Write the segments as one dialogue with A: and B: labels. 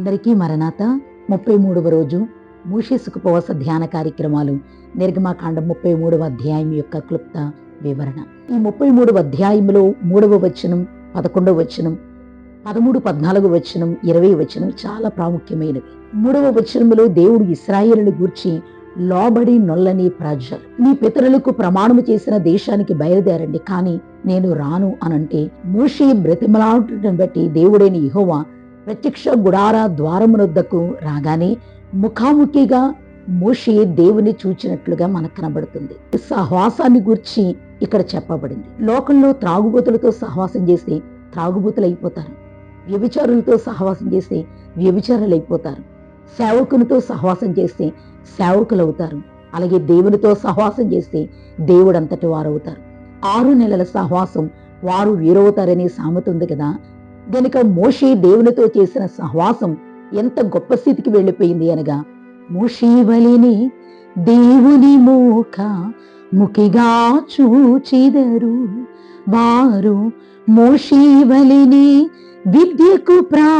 A: అందరికీ మరణాత ముప్పై మూడవ రోజు మూషిసుకుపవాస ధ్యాన కార్యక్రమాలు నిర్గమాకాండం ముప్పై మూడవ అధ్యాయం యొక్క క్లుప్త వివరణ. ఈ ముప్పై మూడవ అధ్యాయంలో మూడవ వచనం పదకొండవ వచనం పదమూడు పద్నాలుగు వచనం ఇరవై వచనం చాలా ప్రాముఖ్యమైనవి. మూడవ వచనంలో దేవుడు ఇస్రాయేలుని గూర్చి లోబడి నొల్లని ప్రజలు. నీ పితరులకు ప్రమాణము చేసిన దేశానికి బయలుదేరండి కానీ నేను రాను అనంటే మూషి బ్రతిమలాటను బట్టి దేవుడైన ఇహోవా ప్రత్యక్ష గుడార ద్వారమునొద్దకు రాగానే ముఖాముఖిగా మోషే దేవుని చూచినట్లుగా మనకు కనబడుతుంది. సహవాసాన్ని గురించి ఇక్కడ చెప్పబడింది. లోకంలో త్రాగుబోతులతో సహవాసం చేసి త్రాగుబోతులు అయిపోతారు వ్యభిచారులతో సహవాసం చేసి వ్యభిచారులు అయిపోతారు సేవకునితో సహవాసం చేసి సేవకులు అవుతారు అలాగే దేవునితో సహవాసం చేస్తే దేవుడంతటి వారు అవుతారు ఆరు నెలల సహవాసం వారు వీరవుతారనే సామెత ఉంది కదా. గనుక మోషే దేవునితో చేసిన సహవాసం ఎంత గొప్ప స్థితికి వెళ్ళిపోయింది అనగా మోషీవలిని దేవుని మూక ముఖిగా చూచిదరు. వారు మోషీవలిని విద్యకు ప్రా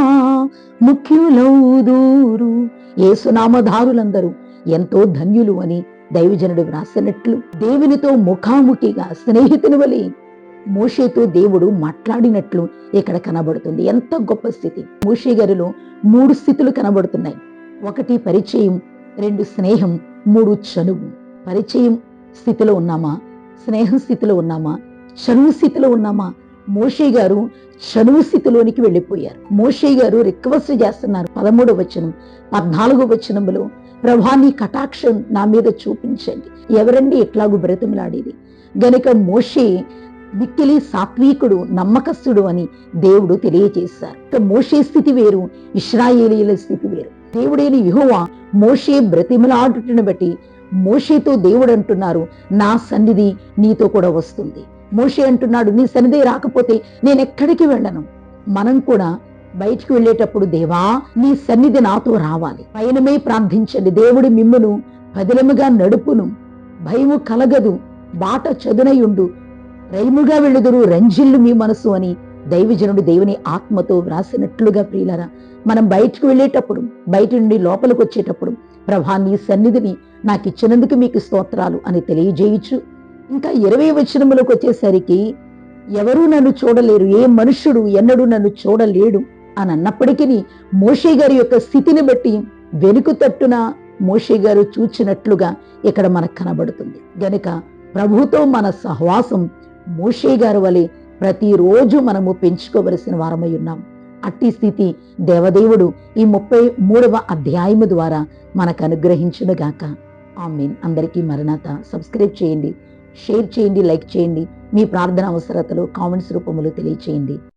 A: ముఖ్యులౌదూరు ఏసునామధారులందరూ ఎంతో ధన్యులు అని దైవజనుడు వ్రాసినట్లు దేవునితో ముఖాముఖిగా స్నేహితుని వలె మోషేతో దేవుడు మాట్లాడినట్లు ఇక్కడ కనబడుతుంది. ఎంత గొప్ప స్థితి. మోషే గారిలో మూడు స్థితులు కనబడుతున్నాయి. ఒకటి పరిచయం రెండు స్నేహం మూడు చనువు. పరిచయం స్థితిలో ఉన్నామా? స్నేహం స్థితిలో ఉన్నామా? చనువు స్థితిలో ఉన్నామా? మోషే గారు చనువు స్థితిలోనికి వెళ్ళిపోయారు. మోషే గారు రిక్వెస్ట్ చేస్తున్నారు. పదమూడవ వచనం పద్నాలుగో వచనములో ప్రభా నీ కటాక్షం నా మీద చూపించండి. ఎవరండి ఎట్లాగూ బ్రతిమలాడేది? గనుక మోషే మిక్కిలి సాత్వికుడు నమ్మకస్తుడు అని దేవుడు తెలియజేశారు. మోషే స్థితి వేరు ఇస్రాయేలీల స్థితి వేరు. దేవుడైన యెహోవా మోషే బ్రతిమలాడుటను బట్టి మోషేతో దేవుడు అంటున్నారు నా సన్నిధి నీతో కూడా వస్తుంది. మోషే అంటున్నాడు నీ సన్నిధి రాకపోతే నేను ఎక్కడికి వెళ్ళను? మనం కూడా బయటికి వెళ్ళేటప్పుడు దేవా నీ సన్నిధి నాతో రావాలి. పయనమే ప్రార్థించండి. దేవుడి మిమ్మును పదిలముగా నడుపును. భయము కలగదు. బాట చదునయుండు రైముగా వెళ్ళుదురు రంజిల్లు మీ మనసు అని దైవజనుడు దేవుని ఆత్మతో వ్రాసినట్లుగా ప్రియులరా మనం బయటకు వెళ్ళేటప్పుడు బయట నుండి లోపలికి వచ్చేటప్పుడు ప్రభా నీ సన్నిధిని నాకు ఇచ్చినందుకు మీకు స్తోత్రాలు అని తెలియజేయచ్చు ఇంకా ఇరవై వచనములకు వచ్చేసరికి ఎవరూ నన్ను చూడలేరు ఏ మనుష్యుడు ఎన్నడూ నన్ను చూడలేడు అని అన్నప్పటికీ మోషే గారి యొక్క స్థితిని బట్టి వెనుక తట్టున మోషే గారు చూచినట్లుగా ఇక్కడ మనకు కనబడుతుంది. గనుక ప్రభుతో మన సహవాసం మోషే గారు వలె ప్రతిరోజు మనము పెంచుకోవలసిన వారమై ఉన్నాం. అట్టి స్థితి దేవదేవుడు ఈ ముప్పై మూడవ అధ్యాయము ద్వారా మనకు అనుగ్రహించునుగాక ఆమెన్. అందరికీ మరణాత. సబ్స్క్రైబ్ చేయండి షేర్ చేయండి లైక్ చేయండి. మీ ప్రార్థన అవసరతలు కామెంట్స్ రూపంలో తెలియచేయండి.